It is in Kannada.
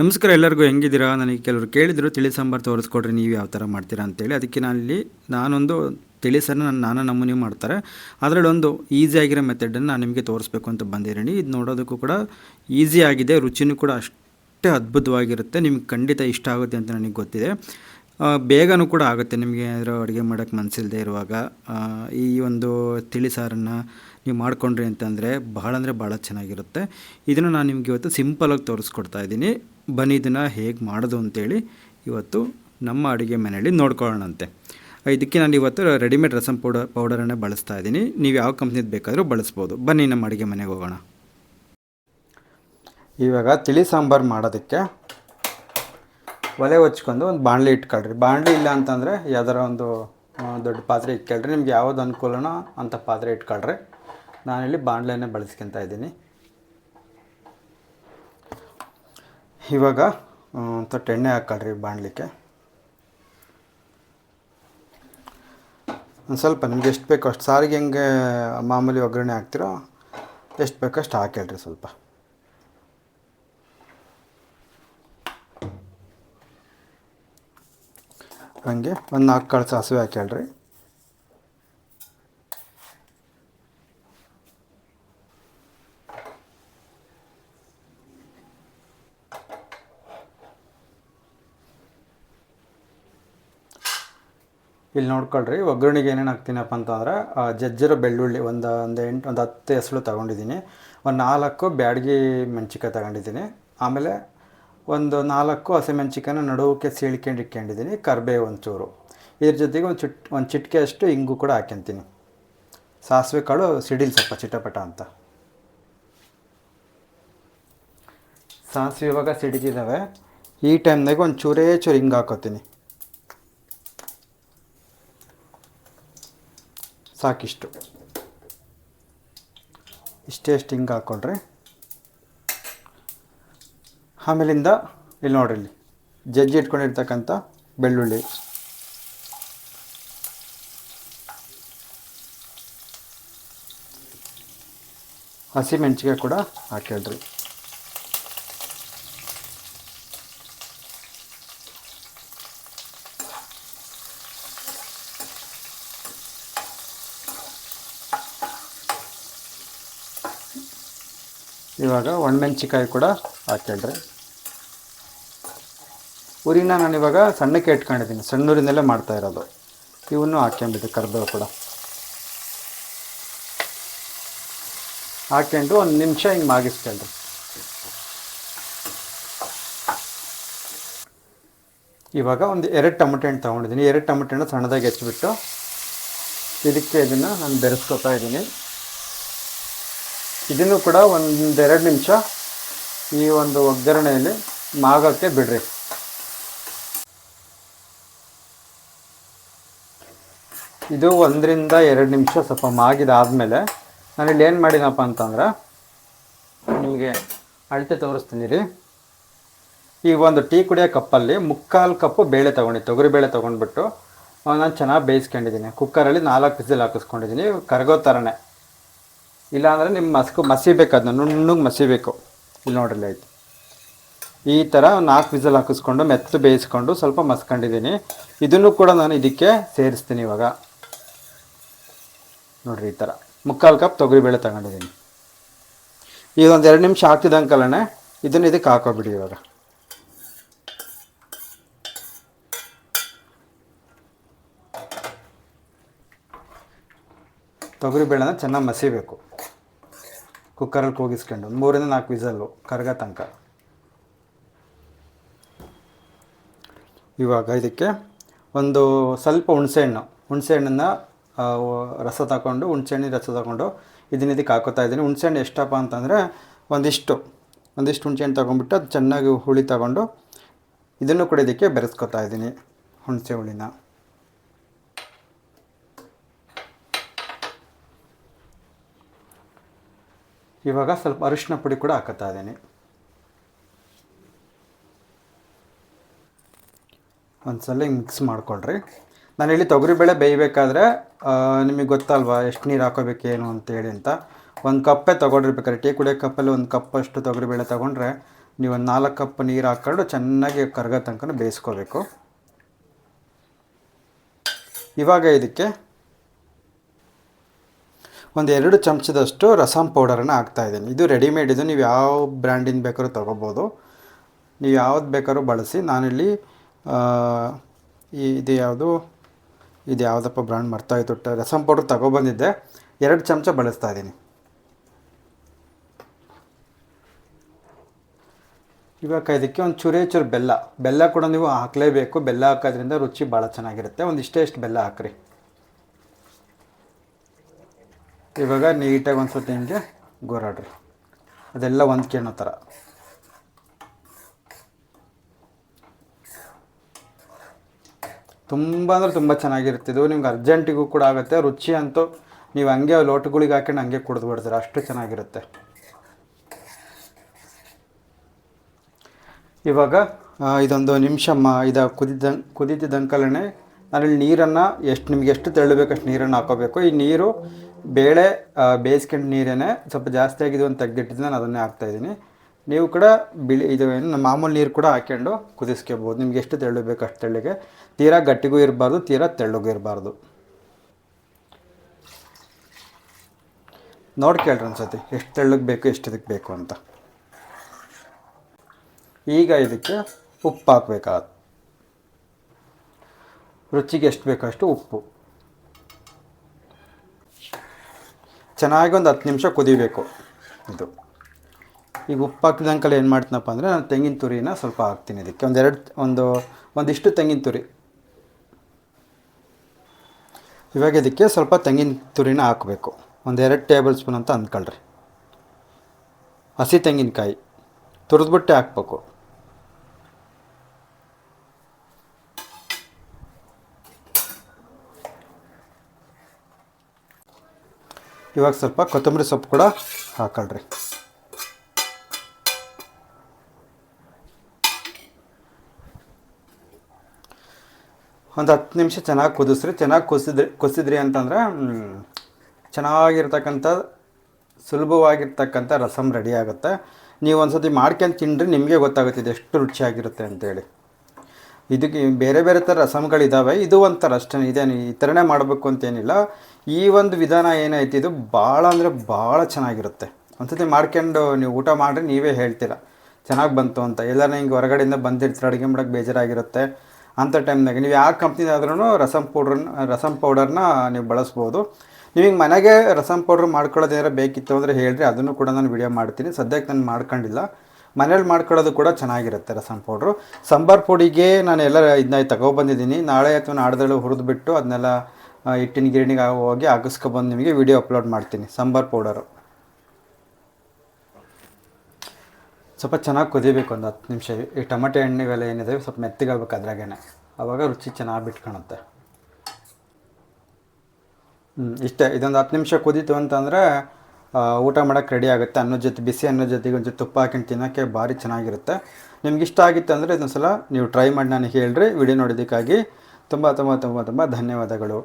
ನಮಸ್ಕಾರ ಎಲ್ಲರಿಗೂ ಹೆಂಗಿದ್ದೀರಾ? ನನಗೆ ಕೆಲವರು ಕೇಳಿದರು, ತಿಳಿ ಸಾಂಬಾರು ತೋರಿಸ್ಕೊಡ್ರಿ, ನೀವು ಯಾವ ಥರ ಮಾಡ್ತೀರಾ ಅಂತೇಳಿ. ಅದಕ್ಕೆ ನಾನಿಲ್ಲಿ ನಾನೊಂದು ತಿಳಿ ಸಾರನ್ನ ನಾನು ನಾನಾ ನಮೂನೆ ಮಾಡ್ತಾರೆ. ಅದರಲ್ಲಿ ಒಂದು ಈಸಿ ಆಗಿರೋ ಮೆಥಡನ್ನು ನಾನು ನಿಮಗೆ ತೋರಿಸ್ಬೇಕು ಅಂತ ಬಂದಿದ್ದೀನಿ. ಇದು ನೋಡೋದಕ್ಕೂ ಕೂಡ ಈಸಿ ಆಗಿದೆ, ರುಚಿನೂ ಕೂಡ ಅಷ್ಟೇ ಅದ್ಭುತವಾಗಿರುತ್ತೆ. ನಿಮ್ಗೆ ಖಂಡಿತ ಇಷ್ಟ ಆಗುತ್ತೆ ಅಂತ ನನಗೆ ಗೊತ್ತಿದೆ. ಬೇಗನೂ ಕೂಡ ಆಗುತ್ತೆ ನಿಮಗೆ ಏನಾದರೂ ಅಡುಗೆ ಮಾಡೋಕ್ಕೆ ಮನಸ್ಸಿಲ್ಲದೆ ಇರುವಾಗ. ಈ ಒಂದು ತಿಳಿ ಸಾರನ್ನು ನೀವು ಮಾಡಿಕೊಂಡ್ರಿ ಅಂತಂದರೆ ಭಾಳ ಅಂದರೆ ಭಾಳ ಚೆನ್ನಾಗಿರುತ್ತೆ. ಇದನ್ನು ನಾನು ನಿಮ್ಗೆ ಇವತ್ತು ಸಿಂಪಲಾಗಿ ತೋರಿಸ್ಕೊಡ್ತಾ ಇದ್ದೀನಿ. ಬನ್ನಿ ಇದನ್ನು ಹೇಗೆ ಮಾಡೋದು ಅಂತೇಳಿ ಇವತ್ತು ನಮ್ಮ ಅಡುಗೆ ಮನೆಯಲ್ಲಿ ನೋಡ್ಕೊಳ್ಳೋಣಂತೆ. ಇದಕ್ಕೆ ನಾನು ಇವತ್ತು ರೆಡಿಮೇಡ್ ರಸಂ ಪೌಡರ್ ಪೌಡರನ್ನೇ ಬಳಸ್ತಾ ಇದ್ದೀನಿ. ನೀವು ಯಾವ ಕಂಪ್ನಿದು ಬೇಕಾದರೂ ಬಳಸ್ಬೋದು. ಬನ್ನಿ ನಮ್ಮ ಅಡುಗೆ ಮನೆಗೆ ಹೋಗೋಣ. ಇವಾಗ ತಿಳಿ ಸಾಂಬಾರು ಮಾಡೋದಕ್ಕೆ ಒಲೆ ಹೊಚ್ಕೊಂಡು ಒಂದು ಬಾಣಲಿ ಇಟ್ಕೊಳ್ರಿ. ಬಾಣಲಿ ಇಲ್ಲ ಅಂತಂದರೆ ಯಾವ್ದಾರ ಒಂದು ದೊಡ್ಡ ಪಾತ್ರೆ ಇಟ್ಕೊಳ್ರಿ. ನಿಮ್ಗೆ ಯಾವ್ದು ಅನುಕೂಲನೋ ಅಂಥ ಪಾತ್ರೆ ಇಟ್ಕೊಳ್ರಿ. ನಾನಿಲ್ಲಿ ಬಾಣಲೆನೇ ಬಳಸ್ಕೊತಾ ಇದ್ದೀನಿ. ಇವಾಗ ತೊಟ್ಟು ಎಣ್ಣೆ ಹಾಕ್ಕೊಳ್ರಿ ಬಾಣಲಿಕ್ಕೆ. ಒಂದು ಸ್ವಲ್ಪ ನಿಮ್ಗೆ ಎಷ್ಟು ಬೇಕೋ ಅಷ್ಟು ಸಾರಿಗೆ ಹೆಂಗೆ ಮಾಮೂಲಿ ಒಗ್ಗರಣೆ ಹಾಕ್ತಿರೋ ಎಷ್ಟು ಬೇಕೋ ಅಷ್ಟು ಹಾಕೇಳ್ರಿ ಸ್ವಲ್ಪ. ಹಾಗೆ ಒಂದು ನಾಲ್ಕು ಕಾಳು ಸಾಸಿವೆ ಹಾಕ್ಯಾಳ್ರಿ ಇಲ್ಲಿ ನೋಡ್ಕೊಳ್ರಿ, ಒಗ್ಗರಣೆಗೆ ಏನೇನು ಹಾಕ್ತೀನಪ್ಪ ಅಂತಂದ್ರೆ ಜಜ್ಜಿರೋ ಬೆಳ್ಳುಳ್ಳಿ, ಒಂದು ಒಂದು ಎಂಟು, ಒಂದು ಹತ್ತು ಹೆಸರು ತೊಗೊಂಡಿದ್ದೀನಿ. ಒಂದು ನಾಲ್ಕು ಬ್ಯಾಡಗಿ ಮೆಣಸಿಕಾಯಿ ತಗೊಂಡಿದ್ದೀನಿ. ಆಮೇಲೆ ಒಂದು ನಾಲ್ಕು ಹಸಿಮೆಣ್ಸಿಕಾಯನ್ನ ನಡುವಕ್ಕೆ ಸೀಳ್ಕೊಂಡು ಇಟ್ಕೊಂಡಿದ್ದೀನಿ ಕರಿಬೇವು ಒಂಚೂರು. ಇದ್ರ ಜೊತೆಗೆ ಒಂದು ಚಿಟ್, ಒಂದು ಚಿಟಿಕೆ ಅಷ್ಟು ಹಿಂಗು ಕೂಡ ಹಾಕ್ಯಂತೀನಿ. ಸಾಸಿವೆ ಕಾಳು ಸಿಡಿಲ್ ಸ್ವಲ್ಪ ಚಿಟಪಟ ಅಂತ. ಸಾಸಿವೆ ಇವಾಗ ಸಿಡಿದಿದ್ದಾವೆ. ಈ ಟೈಮ್ನಾಗ ಒಂದು ಚೂರೇ ಚೂರು ಹಿಂಗೆ ಹಾಕೋತೀನಿ. ಸಾಕಿಷ್ಟು. ಇಷ್ಟೇ ಸ್ಟಿಂಗ್ ಹಿಂಗೆ ಹಾಕ್ಕೊಂಡ್ರೆ ಆಮೇಲಿಂದ ಇಲ್ಲಿ ನೋಡ್ರಿ ಇಲ್ಲಿ, ಜಜ್ಜಿ ಇಟ್ಕೊಂಡಿರ್ತಕ್ಕಂಥ ಬೆಳ್ಳುಳ್ಳಿ. ಹಸಿಮೆಣಸಿಗೆ ಕೂಡ ಹಾಕ್ಯಾಳ್ರಿ ಇವಾಗ ಒಣಮೆಣ್ಸಿಕಾಯಿ ಕೂಡ ಹಾಕ್ಯಾಳ್ರಿ ಉರಿನ ನಾನು ಇವಾಗ ಸಣ್ಣಕ್ಕೆ ಇಟ್ಕೊಂಡಿದ್ದೀನಿ, ಸಣ್ಣೂರಿನಲ್ಲೇ ಮಾಡ್ತಾ ಇರೋದು. ಇವನ್ನು ಹಾಕ್ಕೊಂಬಿಟ್ಟು ಕರ್ಬೇವು ಕೂಡ. ಹಾಕ್ಕೊಂಡು ಒಂದು ನಿಮಿಷ ಹಿಂಗೆ ಮಾಗಿಸ್ಕೊಂಡ್ರಿ ಇವಾಗ ಒಂದು ಎರಡು ಟೊಮೆಟೊ ಹಣ್ಣು ತೊಗೊಂಡಿದ್ದೀನಿ, ಎರಡು ಟೊಮೆಟೊ ಹಣ್ಣು ಸಣ್ಣದಾಗಿ ಹೆಚ್ಚಿಬಿಟ್ಟು ಇದಕ್ಕೆ ಇದನ್ನು ನಾನು ಬೆರೆಸ್ಕೊತಾ ಇದ್ದೀನಿ. ಇದನ್ನು ಕೂಡ ಒಂದೆರಡು ನಿಮಿಷ ಈ ಒಂದು ಒಗ್ಗರಣೆಯಲ್ಲಿ ಮಾಗೋಕ್ಕೆ ಬಿಡ್ರಿ. ಇದು ಒಂದರಿಂದ ಎರಡು ನಿಮಿಷ ಸ್ವಲ್ಪ ಮಾಗಿದಾದ್ಮೇಲೆ ನಾನಿಲ್ಲಿ ಏನು ಮಾಡಿನಪ್ಪ ಅಂತಂದ್ರೆ ನಿಮಗೆ ಅಳತೆ ತೋರಿಸ್ತೀನಿ ರೀ. ಈಗ ಒಂದು ಟೀ ಕುಡಿಯೋ ಕಪ್ಪಲ್ಲಿ ಮುಕ್ಕಾಲು ಕಪ್ಪು ಬೇಳೆ ತೊಗೊಂಡು ತೊಗರಿ ಬೇಳೆ ತೊಗೊಂಡ್ಬಿಟ್ಟು ನಾನು ಚೆನ್ನಾಗಿ ಬೇಯಿಸ್ಕೊಂಡಿದ್ದೀನಿ. ಕುಕ್ಕರಲ್ಲಿ ನಾಲ್ಕು ವಿಸಿಲ್ ಹಾಕಿಸ್ಕೊಂಡಿದ್ದೀನಿ. ಕರಗೋ ಥರನೇ ಇಲ್ಲಾಂದರೆ ನಿಮ್ಮ ಮಸ್ಕು ಮಸಿಬೇಕು ಅದನ್ನ, ನುಣ್ಣಗೆ ಮಸಿಬೇಕು. ಇಲ್ಲಿ ನೋಡ್ರಿ ಆಯಿತು. ಈ ಥರ ನಾಲ್ಕು ವಿಸಲ್ ಹಾಕಿಸ್ಕೊಂಡು, ಮೆತ್ತು ಬೇಯಿಸ್ಕೊಂಡು ಸ್ವಲ್ಪ ಮಸ್ಕೊಂಡಿದ್ದೀನಿ. ಇದನ್ನು ಕೂಡ ನಾನು ಇದಕ್ಕೆ ಸೇರಿಸ್ತೀನಿ ಇವಾಗ. ನೋಡ್ರಿ, ಈ ಥರ ಮುಕ್ಕಾಲು ಕಪ್ ತೊಗರಿಬೇಳೆ ತಗೊಂಡಿದ್ದೀನಿ. ಈಗ ಒಂದು ಎರಡು ನಿಮಿಷ ಹಾಕ್ತಿದ್ದಂಕಲ್ಲೇ ಇದನ್ನು ಇದಕ್ಕೆ ಹಾಕೋಬಿಡಿ ಇವಾಗ. ತೊಗರಿಬೇಳೆನ ಚೆನ್ನಾಗಿ ಮಸಿಬೇಕು. ಕುಕ್ಕರಲ್ಲಿ ಕೂಗಿಸ್ಕೊಂಡು ಒಂದು ಮೂರಿಂದ ನಾಲ್ಕು ವಿಸಲ್ಲು ಕರ್ಗ ತನಕ. ಇವಾಗ ಇದಕ್ಕೆ ಒಂದು ಸ್ವಲ್ಪ ಹುಣಸೆಹಣ್ಣು ಹುಣಸೆಹಣ್ಣನ್ನು ರಸ ತಗೊಂಡು ಹುಣಸೆಹಣ್ಣಿನ ರಸ ತಗೊಂಡು ಇದನ್ನ ಇದಕ್ಕೆ ಹಾಕೋತಾ ಇದ್ದೀನಿ. ಹುಣಸೆಹಣ್ಣು ಎಷ್ಟಪ್ಪ ಅಂತಂದರೆ ಒಂದಿಷ್ಟು ಒಂದಿಷ್ಟು ಹುಣಸೆಹಣ್ಣು ತೊಗೊಂಡ್ಬಿಟ್ಟು ಅದು ಚೆನ್ನಾಗಿ ಹುಳಿ ತಗೊಂಡು ಇದನ್ನು ಕೂಡ ಇದಕ್ಕೆ ಬೆರೆಸ್ಕೊತಾ ಇದ್ದೀನಿ ಹುಣಸೆ ಹುಳಿನ. ಇವಾಗ ಸ್ವಲ್ಪ ಅರಿಶಿನ ಪುಡಿ ಕೂಡ ಹಾಕುತ್ತಾ ಇದ್ದೀನಿ. ಒಂದ್ಸಲ ಹಿಂಗೆ ಮಿಕ್ಸ್ ಮಾಡಿಕೊಳ್ರಿ. ನಾನು ಇಲ್ಲಿ ತೊಗರಿಬೇಳೆ ಬೇಯಬೇಕಾದ್ರೆ ನಿಮಗೆ ಗೊತ್ತಲ್ವಾ ಎಷ್ಟು ನೀರು ಹಾಕೋಬೇಕು ಏನು ಅಂತೇಳಿ ಅಂತ. ಒಂದು ಕಪ್ಪೇ ತೊಗೊಂಡಿರ್ಬೇಕಾದ್ರೆ, ಟೀ ಕುಡಿಯೋ ಕಪ್ಪಲ್ಲಿ ಒಂದು ಕಪ್ಪಷ್ಟು ತೊಗರಿಬೇಳೆ ತೊಗೊಂಡ್ರೆ ನೀವು ಒಂದು ನಾಲ್ಕು ಕಪ್ ನೀರು ಹಾಕ್ಕೊಂಡು ಚೆನ್ನಾಗಿ ಕರ್ಗೋ ತನಕ ಬೇಯಿಸ್ಕೋಬೇಕು. ಇವಾಗ ಇದಕ್ಕೆ ಒಂದು ಎರಡು ಚಮಚದಷ್ಟು ರಸಮ್ ಪೌಡರನ್ನು ಹಾಕ್ತಾಯಿದ್ದೀನಿ ಇದು ರೆಡಿಮೇಡ್, ಇದು ನೀವು ಯಾವ ಬ್ರ್ಯಾಂಡಿಂದ ಬೇಕಾದ್ರೂ ತೊಗೋಬೋದು. ನೀವು ಯಾವ್ದು ಬೇಕಾದ್ರೂ ಬಳಸಿ. ನಾನಿಲ್ಲಿ ಇದು ಯಾವುದು, ಇದು ಯಾವುದಪ್ಪ ಬ್ರ್ಯಾಂಡ್ ಮರ್ತಾಯಿತು ರಸಂ ರಸಮ್ ಪೌಡ್ರ್ ತಗೊಬಂದಿದ್ದೆ. ಎರಡು ಚಮಚ ಬಳಸ್ತಾ ಇದ್ದೀನಿ. ಇವಾಗ ಇದಕ್ಕೆ ಒಂದು ಚೂರೇ ಚೂರು ಬೆಲ್ಲ. ಬೆಲ್ಲ ಕೂಡ ನೀವು ಹಾಕಲೇಬೇಕು. ಬೆಲ್ಲ ಹಾಕೋದ್ರಿಂದ ರುಚಿ ಭಾಳ ಚೆನ್ನಾಗಿರುತ್ತೆ. ಒಂದು ಇಷ್ಟೇ ಇಷ್ಟು ಬೆಲ್ಲ ಹಾಕ್ರಿ. ಇವಾಗ ನೀಟಾಗಿ ಒಂದು ಸತಿ ಹಿಂಗೆ ಗೋರಾಡ್ರಿ. ಅದೆಲ್ಲ ಹೊಂದ್ಕೊಳ್ಳೋ ಥರ ತುಂಬ ಅಂದರೆ ತುಂಬ ಚೆನ್ನಾಗಿರುತ್ತೆ. ಇದು ನಿಮ್ಗೆ ಅರ್ಜೆಂಟಿಗೂ ಕೂಡ ಆಗುತ್ತೆ, ರುಚಿ ಅಂತೂ ನೀವು ಹಂಗೆ ಲೋಟಗಳಿಗೆ ಹಾಕೊಂಡು ಹಂಗೆ ಕುಡಿದು ಬಿಡ್ತೀರ, ಅಷ್ಟು ಚೆನ್ನಾಗಿರುತ್ತೆ. ಇವಾಗ ಇದೊಂದು ನಿಮಿಷ ಮ ಇದು ಕುದಿದ ಕುದಿತಿದ್ದಂಕಲೇ ನಾನಿಲ್ಲಿ ನೀರನ್ನು ಎಷ್ಟು, ನಿಮ್ಗೆ ಎಷ್ಟು ತೆಳ್ಳಬೇಕು ಅಷ್ಟು ನೀರನ್ನು ಹಾಕೋಬೇಕು. ಈ ನೀರು ಬೇಳೆ ಬೇಯಿಸ್ಕೊಂಡು ನೀರೇನೆ ಸ್ವಲ್ಪ ಜಾಸ್ತಿ ಆಗಿದೆ ಅಂತ ತೆಗೆದಿಟ್ಟಿದ್ದು ನಾನು ಅದನ್ನೇ ಹಾಕ್ತಾಯಿದ್ದೀನಿ ನೀವು ಕೂಡ ಬಿಳಿ, ಇದು ಏನು ಮಾಮೂಲಿ ನೀರು ಕೂಡ ಹಾಕ್ಕೊಂಡು ಕುದಿಸ್ಕೋಬೋದು. ನಿಮ್ಗೆ ಎಷ್ಟು ತೆಳ್ಳು ಬೇಕು ಅಷ್ಟು ತೆಳ್ಳಗೆ. ತೀರಾ ಗಟ್ಟಿಗೂ ಇರಬಾರ್ದು, ತೀರಾ ತೆಳ್ಳಗೂ ಇರಬಾರ್ದು. ನೋಡ್ಕೇಳ್ರಿ ಅನ್ಸತಿ ಎಷ್ಟು ತೆಳ್ಳಗೆ ಬೇಕು, ಎಷ್ಟು ಇದಕ್ಕೆ ಬೇಕು ಅಂತ. ಈಗ ಇದಕ್ಕೆ ಉಪ್ಪು ಹಾಕ್ಬೇಕಾದ ರುಚಿಗೆ ಎಷ್ಟು ಬೇಕೋ ಅಷ್ಟು ಉಪ್ಪು. ಚೆನ್ನಾಗಿ ಒಂದು ಹತ್ತು ನಿಮಿಷ ಕುದಿಬೇಕು. ಇದು. ಈಗ ಉಪ್ಪು ಏನು ಮಾಡ್ತೀನಪ್ಪ ಅಂದರೆ ನಾನು ತೆಂಗಿನ ತುರಿನ ಸ್ವಲ್ಪ ಹಾಕ್ತೀನಿ ಇದಕ್ಕೆ. ಒಂದೆರಡು ಒಂದು, ಒಂದಿಷ್ಟು ತೆಂಗಿನ ತುರಿ. ಇವಾಗ ಇದಕ್ಕೆ ಸ್ವಲ್ಪ ತೆಂಗಿನ ತುರಿನ ಹಾಕಬೇಕು. ಒಂದೆರಡು ಟೇಬಲ್ ಸ್ಪೂನ್ ಅಂತ ಅಂದ್ಕೊಳ್ರಿ. ಹಸಿ ತೆಂಗಿನಕಾಯಿ. ತುರಿದ್ಬಿಟ್ಟೆ ಹಾಕ್ಬೇಕು. ಇವಾಗ ಸ್ವಲ್ಪ ಕೊತ್ತಂಬರಿ ಸೊಪ್ಪು ಕೂಡ ಹಾಕೊಳ್ರಿ. ಒಂದು ಹತ್ತು ನಿಮಿಷ ಚೆನ್ನಾಗಿ ಕುದಿಸ್ರಿ. ಚೆನ್ನಾಗಿ ಕುಸಿದ್ರಿ ಕುಸಿದ್ರಿ ಅಂತಂದರೆ ಚೆನ್ನಾಗಿರ್ತಕ್ಕಂಥ, ಸುಲಭವಾಗಿರ್ತಕ್ಕಂಥ ರಸಮ್ ರೆಡಿ ಆಗುತ್ತೆ. ನೀವು ಒಂದು ಸತಿ ಮಾಡ್ಕೊಂಡು ತಿಂಡ್ರೆ, ನಿಮಗೆ ಗೊತ್ತಾಗುತ್ತೆ ಇದು ಎಷ್ಟು ರುಚಿಯಾಗಿರುತ್ತೆ ಅಂತೇಳಿ. ಇದಕ್ಕೆ ಬೇರೆ ಬೇರೆ ಥರ ರಸಮ್ಗಳಿದ್ದಾವೆ ಇದು ಒಂಥರ ಅಷ್ಟೇ, ಇದೇನು ಈ ಥರನೇ ಮಾಡಬೇಕು ಅಂತೇನಿಲ್ಲ. ಈ ಒಂದು ವಿಧಾನ ಏನೈತಿ ಇದು ಭಾಳ ಅಂದರೆ ಭಾಳ ಚೆನ್ನಾಗಿರುತ್ತೆ. ಒಂದ್ಸತಿ ಮಾಡ್ಕೊಂಡು ನೀವು ಊಟ ಮಾಡಿರಿ, ನೀವೇ ಹೇಳ್ತೀರ. ಚೆನ್ನಾಗಿ ಬಂತು ಅಂತ. ಎಲ್ಲರೂ ಹಿಂಗೆ ಹೊರಗಡೆಯಿಂದ ಬಂದಿರ್ತೀರ, ಅಡುಗೆ ಮಾಡೋಕ್ಕೆ ಬೇಜಾರಾಗಿರುತ್ತೆ. ಅಂಥ ಟೈಮ್ನಾಗ ನೀವು ಯಾವ ಕಂಪ್ನಿದಾದ್ರೂ ರಸಮ್ ಪೌಡ್ರನ್ನ ರಸಮ್ ಪೌಡರ್ನ ನೀವು ಬಳಸ್ಬೋದು. ನೀವು ಹಿಂಗೆ ಮನೆಗೆ ರಸಮ್ ಪೌಡ್ರ್ ಮಾಡ್ಕೊಳ್ಳೋದು ಏನಾರು ಬೇಕಿತ್ತು ಅಂದರೆ ಹೇಳ್ರಿ, ಅದನ್ನು ಕೂಡ ನಾನು ವಿಡಿಯೋ ಮಾಡ್ತೀನಿ. ಸದ್ಯಕ್ಕೆ ನಾನು ಮಾಡ್ಕೊಂಡಿಲ್ಲ. ಮನೇಲಿ ಮಾಡ್ಕೊಳ್ಳೋದು ಕೂಡ ಚೆನ್ನಾಗಿರುತ್ತೆ ರಸಮ್ ಪೌಡ್ರು. ಸಾಂಬಾರು ಪುಡಿಗೆ ನಾನು ಎಲ್ಲ ಇದನ್ನ ತಗೊಬಂದಿದ್ದೀನಿ ನಾಳೆ ಅಥವಾ ನಾಡ್ದಳು ಹುರಿದ್ಬಿಟ್ಟು ಅದನ್ನೆಲ್ಲ ಹಿಟ್ಟಿನ ಗಿರಣಿಗೆ ಹೋಗಿ ಹಾಕಿಸ್ಕೊಬಂದು ನಿಮಗೆ ವಿಡಿಯೋ ಅಪ್ಲೋಡ್ ಮಾಡ್ತೀನಿ. ಸಾಂಬಾರ್ ಪೌಡರು. ಸ್ವಲ್ಪ ಚೆನ್ನಾಗಿ ಕುದಿಬೇಕು ಒಂದು ಹತ್ತು ನಿಮಿಷ. ಈ ಟೊಮೆಟೊ ಎಣ್ಣೆಗೆಲ್ಲ ಏನಿದೆ ಸ್ವಲ್ಪ ಮೆತ್ತಗಾಗಬೇಕು ಅದ್ರಾಗೇನೆ. ಆವಾಗ ರುಚಿ ಚೆನ್ನಾಗಿ ಬಿಟ್ಕೊಳುತ್ತೆ. ಹ್ಞೂ ಇಷ್ಟೇ. ಇದೊಂದು ಹತ್ತು ನಿಮಿಷ ಕುದೀತು ಅಂತಂದರೆ ಊಟ ಮಾಡೋಕ್ಕೆ ರೆಡಿ ಆಗುತ್ತೆ. ಅನ್ನೋ ಜೊತೆ, ಬಿಸಿ ಅನ್ನೋ ಜೊತೆಗೆ ಒಂಚೂರು ತುಪ್ಪ ಹಾಕೊಂಡು ತಿನ್ನೋಕ್ಕೆ ಭಾರಿ ಚೆನ್ನಾಗಿರುತ್ತೆ. ನಿಮ್ಗೆ ಇಷ್ಟ ಆಗಿತ್ತು ಅಂದರೆ ಇದೊಂದು ಸಲ ನೀವು ಟ್ರೈ ಮಾಡಿ ನನಗೆ ಹೇಳಿರಿ. ವಿಡಿಯೋ ನೋಡೋದಕ್ಕಾಗಿ ತುಂಬ ತುಂಬ ತುಂಬ ತುಂಬ ಧನ್ಯವಾದಗಳು.